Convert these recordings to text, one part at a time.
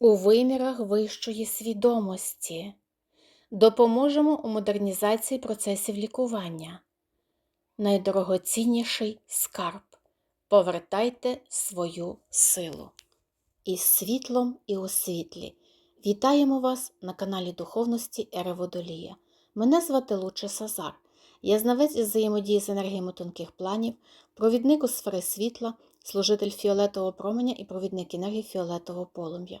у вимірах вищої свідомості. Допоможемо у модернізації процесів лікування. Найдорогоцінніший скарб. Повертайте свою силу. Із світлом і у світлі. Вітаємо вас на каналі Духовності Ери Водолія. Мене звати Луче Сазар. Я знавець із взаємодії з енергіями тонких планів, провідник у сфери світла, служитель фіолетового променя і провідник енергії фіолетового полум'я.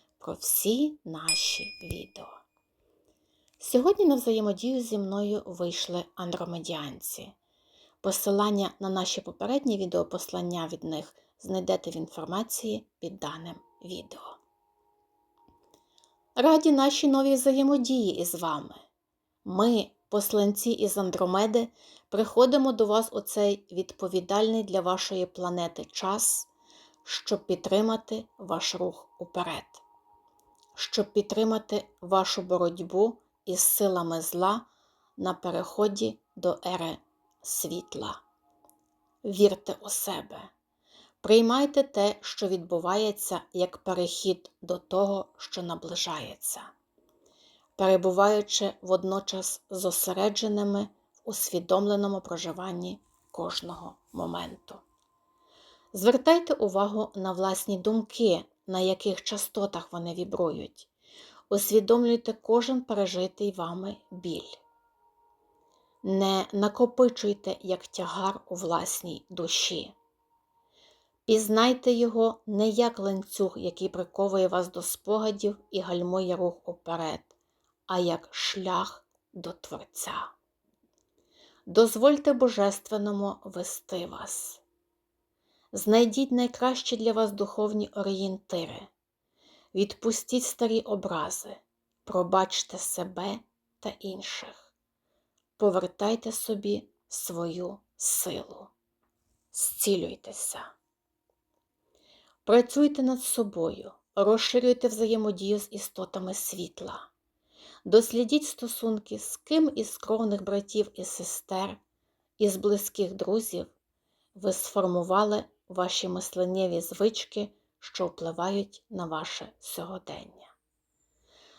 про всі наші відео. Сьогодні на взаємодію зі мною вийшли андромедіанці. Посилання на наші попередні відеопослання від них знайдете в інформації під даним відео. Раді нашій новій взаємодії із вами. Ми, посланці із Андромеди, приходимо до вас у цей відповідальний для вашої планети час, щоб підтримати ваш рух уперед, щоб підтримати вашу боротьбу із силами зла на переході до ери світла. Вірте у себе. Приймайте те, що відбувається, як перехід до того, що наближається, перебуваючи водночас зосередженими в усвідомленому проживанні кожного моменту. Звертайте увагу на власні думки, на яких частотах вони вібрують. Усвідомлюйте кожен пережитий вами біль. Не накопичуйте як тягар у власній душі. Пізнайте його не як ланцюг, який приковує вас до спогадів і гальмує рух уперед, а як шлях до Творця. Дозвольте Божественному вести вас. Знайдіть найкращі для вас духовні орієнтири. Відпустіть старі образи, пробачте себе та інших. Повертайте собі свою силу. Зцілюйтеся. Працюйте над собою, розширюйте взаємодію з істотами світла. Дослідіть стосунки з ким із кровних братів і сестер, із близьких друзів ви сформували ваші мисленнєві звички, що впливають на ваше сьогодення.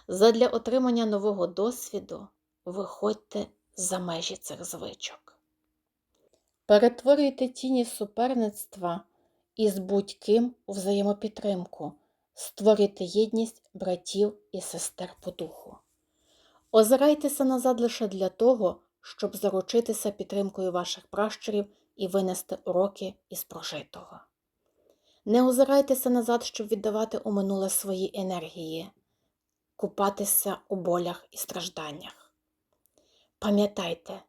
Задля отримання нового досвіду виходьте за межі цих звичок. Перетворюйте тіні суперництва із будь-ким у взаємопідтримку, створюйте єдність братів і сестер по духу. Озирайтеся назад лише для того, щоб заручитися підтримкою ваших пращурів і винести уроки із прожитого. Не озирайтеся назад, щоб віддавати у минуле свої енергії, купатися у болях і стражданнях. Пам'ятайте,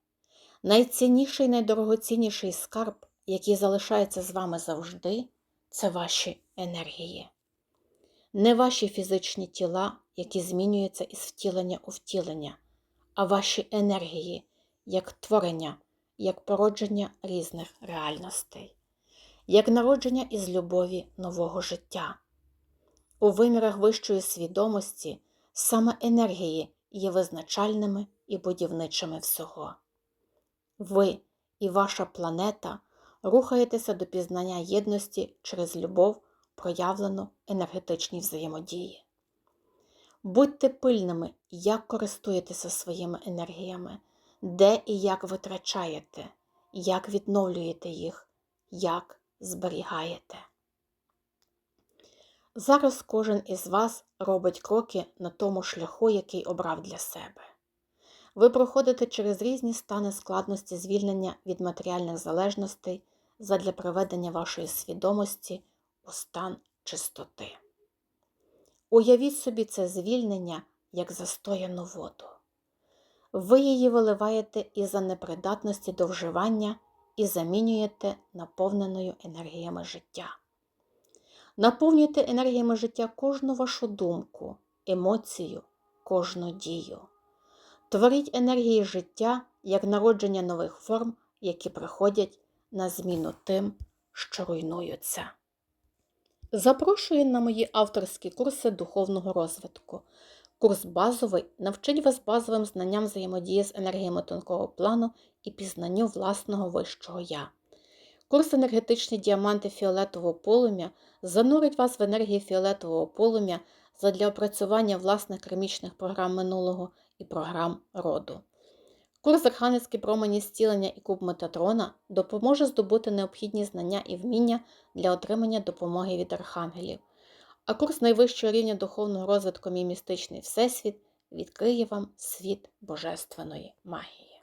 найцінніший і найдорогоцінніший скарб які залишаються з вами завжди, це ваші енергії. Не ваші фізичні тіла, які змінюються із втілення у втілення, а ваші енергії, як творення, як породження різних реальностей, як народження із любові нового життя. У вимірах вищої свідомості саме енергії є визначальними і будівничими всього. Ви і ваша планета рухаєтеся до пізнання єдності через любов, проявлену енергетичній взаємодії. Будьте пильними, як користуєтеся своїми енергіями, де і як витрачаєте, як відновлюєте їх, як зберігаєте. Зараз кожен із вас робить кроки на тому шляху, який обрав для себе. Ви проходите через різні стани складності звільнення від матеріальних залежностей задля приведення вашої свідомості у стан чистоти. Уявіть собі це звільнення як застояну воду. Ви її виливаєте із-за непридатності до вживання і замінюєте наповненою енергіями життя. Наповнюйте енергіями життя кожну вашу думку, емоцію, кожну дію. Творіть енергії життя як народження нових форм, які приходять на зміну тим, що руйнуються. Запрошую на мої авторські курси духовного розвитку. Курс базовий навчить вас базовим знанням взаємодії з енергіями тонкого плану і пізнанню власного вищого я. Курс енергетичні діаманти фіолетового полум'я занурить вас в енергії фіолетового полум'я задля опрацювання власних кермічних програм минулого і програм роду. Курс Архангельські промені зцілення і куб Метатрона допоможе здобути необхідні знання і вміння для отримання допомоги від архангелів. А курс найвищого рівня духовного розвитку Мій містичний Всесвіт відкриє вам світ божественної магії.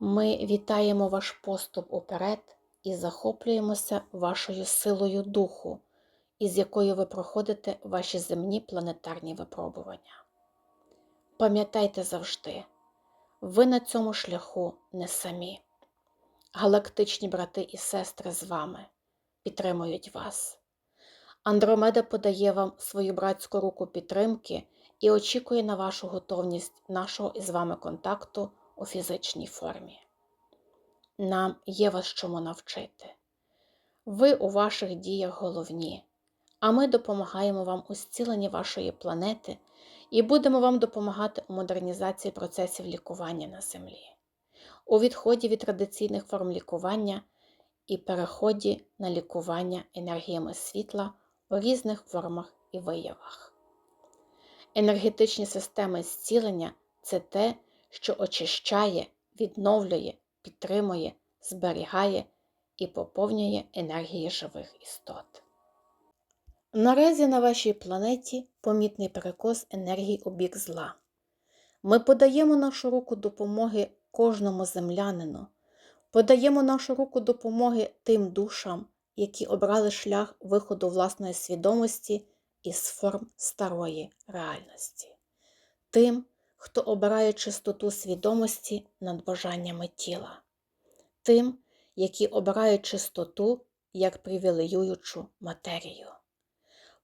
Ми вітаємо ваш поступ уперед і захоплюємося вашою силою духу, із якою ви проходите ваші земні планетарні випробування. Пам'ятайте завжди, ви на цьому шляху не самі. Галактичні брати і сестри з вами підтримують вас. Андромеда подає вам свою братську руку підтримки і очікує на вашу готовність нашого із вами контакту у фізичній формі. Нам є вас чому навчити. Ви у ваших діях головні, а ми допомагаємо вам у зціленні вашої планети і будемо вам допомагати у модернізації процесів лікування на землі, у відході від традиційних форм лікування і переході на лікування енергіями світла у різних формах і виявах. Енергетичні системи зцілення це те, що очищає, відновлює, підтримує, зберігає і поповнює енергії живих істот. Наразі на вашій планеті помітний перекос енергії у бік зла. Ми подаємо нашу руку допомоги кожному землянину, подаємо нашу руку допомоги тим душам, які обрали шлях виходу власної свідомості із форм старої реальності, тим, хто обирає чистоту свідомості над бажаннями тіла, тим, які обирають чистоту як привілеюючу матерію.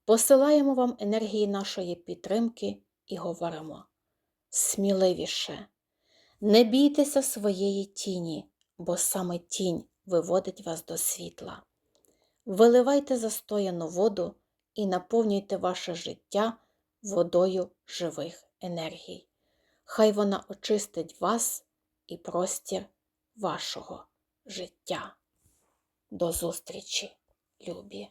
Посилаємо вам енергії нашої підтримки і говоримо сміливіше, не бійтеся своєї тіні, бо саме тінь виводить вас до світла. Виливайте застояну воду і наповнюйте ваше життя водою живих енергій. Хай вона очистить вас і простір вашого життя. До зустрічі, любі!